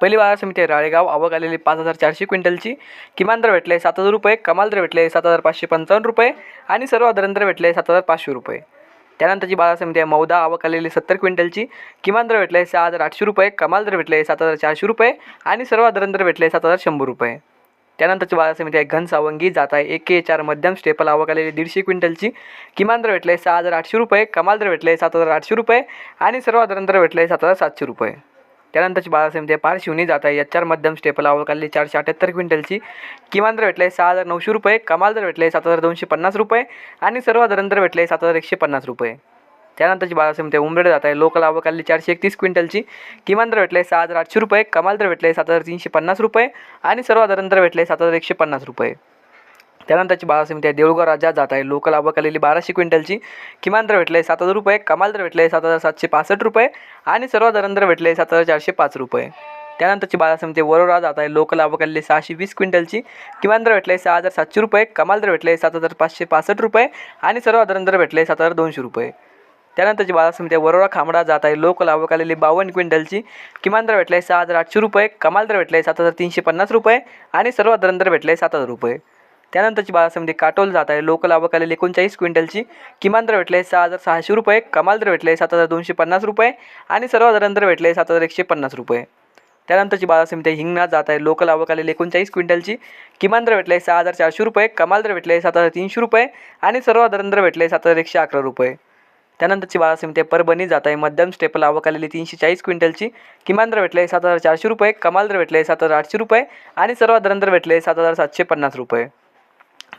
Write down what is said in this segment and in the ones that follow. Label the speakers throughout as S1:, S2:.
S1: पहिली बाजार समिती आहे राळेगाव. आवक आलेली पाच हजार चारशे क्विंटलची. किमान दर भेटले सात हजार रुपये. कमाल दर भेटले सात हजार पाचशे पंचावन्न रुपये. आणि सर्व दर भेटले सात हजार पाचशे रुपये. त्यानंतरची बाजार समिती आहे मौदा. आवक आलेली सत्तर क्विंटलची. किमान दर भेटले सहा हजार आठशे रुपये. कमाल दर भेटले सात हजार चारशे रुपये. आणि सर्व दर भेटले सात हजार शंभर रुपये. त्यानंतरची बाजार समिती आहे घनसावंगी जात आहे एक के चार मध्यम स्टेपल. आवक आलेली दीडशे क्विंटलची. किमान दर भेटले सहा हजार आठशे रुपये. कमाल दर भेटले सात हजार आठशे रुपये. आणि सर्व दर भेटले सात हजार सातशे रुपये. त्यानंतरची बाजार समिती आहे पारशिवनी जात आहे. एच आर मध्यम स्टेपल अवकाली चारशे अठ्ठ्याहत्तर क्विंटलची किमान दर भेटले सहा हजार नऊशे रुपये. कमाल दर भेटले सात हजार दोनशे पन्नास रुपये. आणि सर्वाधारण दर भेटले सात हजार एकशे पन्नास रुपये. त्यानंतरची बाजार समिती आहे उमरेड जात आहे. लोकल आवक चारशे एकतीस क्विंटलची. किमान दर भेटले सहा हजार आठशे रुपये. कमाल दर भेटले सात हजार तीनशे पन्नास रुपये. आणि सर्वाधारण दर भेटले सात हजार एकशे पन्नास रुपये. त्यानंतरची बाजार समिती आहे. देऊळगाव राजा जात आहे. लोकल आवक आलेली बाराशे क्विंटलची किमान दर भेटले सात हजार रुपये कमाल दर भेटले सात हजार सातशे पासष्ट रुपये आणि सर्वाधारण दर भेटले सात हजार चारशे पाच रुपये. त्यानंतरची बाजार समिती वरोरा जात आहे. लोकल आवक आलेली सहाशे वीस क्विंटलची किमान दर भेटले सहा हजार सातशे रुपये कमाल दर भेटले सात हजार पाचशे पासष्ट रुपये आणि सर्व दर भेटले सात हजार दोनशे रुपये. त्यानंतरची बाजार समिती आहे. वरोरा खामडा जात आहे. लोकल आवक आलेली बावन्न क्विंटलची किमान दर भेटले सहा हजार आठशे रुपये कमाल दर भेटले सात हजार तीनशे पन्नास रुपये आणि सर्व दर भेटले सात हजार रुपये. त्यानंतरची बाजारसमिती काटोल जात आहे. लोकल आवक आलेली एकोणचाळीस क्विंटलची किमान दर भेटले सहा हजार सहाशे रुपये कमाल दर भेटले सात हजार दोनशे पन्नास रुपये आणि सर्वसाधारण दर भेटले सात हजार एकशे पन्नास रुपये. त्यानंतरची बाजार समिती हिंगणात हिंगणा जात आहे. लोकल आवक आलेली एकोणचाळीस क्विंटलची किमान दर भेटले सहा हजार चारशे रुपये कमाल दर भेटले सात हजार तीनशे रुपये आणि सर्वसाधारण दर भेटले सात हजार एकशे अकरा रुपये. त्यानंतरची बाजार समिती परभणी जात आहे. मध्यम स्टेपल आवक आलेली तीनशे चाळीस क्विंटलची किमान दर भेटले सात हजार चारशे रुपये कमाल दर भेटले सात हजार आठशे रुपये आणि सर्वसाधारण दर भेटले सात हजार सातशे पन्नास रुपये.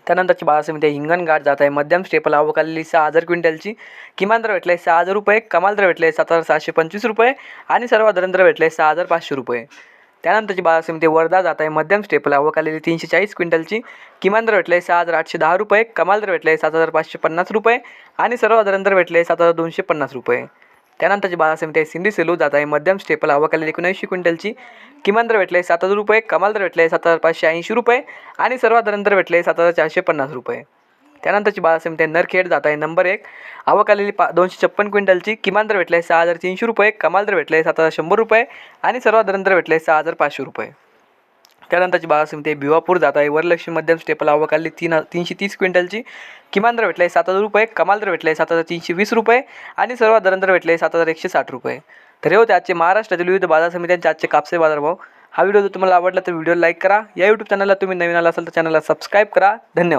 S1: त्यानंतरची बाजार समिती हिंगणघाट जात आहे. मध्यम स्टेपल आवक सहा हजार क्विंटलची. किमान दर भेटले सहा हजार रुपये. कमाल दर भेटले सात हजार सहाशे पंचवीस रुपये. आणि सर्वाधारण दर भेटले सहा हजार पाचशे रुपये. त्यानंतरची बाजार समिती वर्धा जात आहे. मध्यम स्टेपल आवक तीनशे चाळीस क्विंटलची. किमान दर भेटले सहा हजार आठशे दहा रुपये. कमाल दर भेटले सात हजार पाचशे पन्नास रुपये. आणि सर्वाधारण दर भेटले सात हजार दोनशे पन्नास रुपये. त्यानंतरची बाजार समिती आहे सिंधी सेलू जात आहे मध्यम स्टेपल आवक एकोणऐंशी क्विंटलची. किमान दर भेटले सात हजार रुपये कमाल दर भेटले सात हजार पाचशे ऐंशी रुपये आणि सर्वात दर भेटले सात हजार चारशे पन्नास रुपये. त्यानंतरची बाजार समिती आहे नरखेड जात आहे नंबर एक. आवक आलेली पा दोनशे छप्पन क्विंटलची किमान दर भेटले सहा हजार तीनशे रुपये कमाल दर भेटले सात हजार शंभर रुपये आणि सर्वात दर भेटले सहा हजार पाचशे रुपये. त्यानंतरची बाजार समिती आहे भिवापूर जात आहे. वरलक्ष्मी मध्यम स्टेपल आवक तीन तीनशे तीस क्विंटलची. किमान दर भेटले सात हजार रुपये कमाल दर भेटले सात हजार तीनशे वीस रुपये आणि सर्वाधारण दर भेटले सात हजार एकशे साठ रुपये. तर हे होते आजचे महाराष्ट्रातील विविध बाजार समित्यांचे आजचे कापसे बाजारभाव. हा व्हिडिओ जर तुम्हाला आवडला तर व्हिडिओ लाईक करा. या यूट्यूब चॅनलला तुम्ही नवीन आला असाल तर चॅनलला सबस्क्राईब करा. धन्यवाद.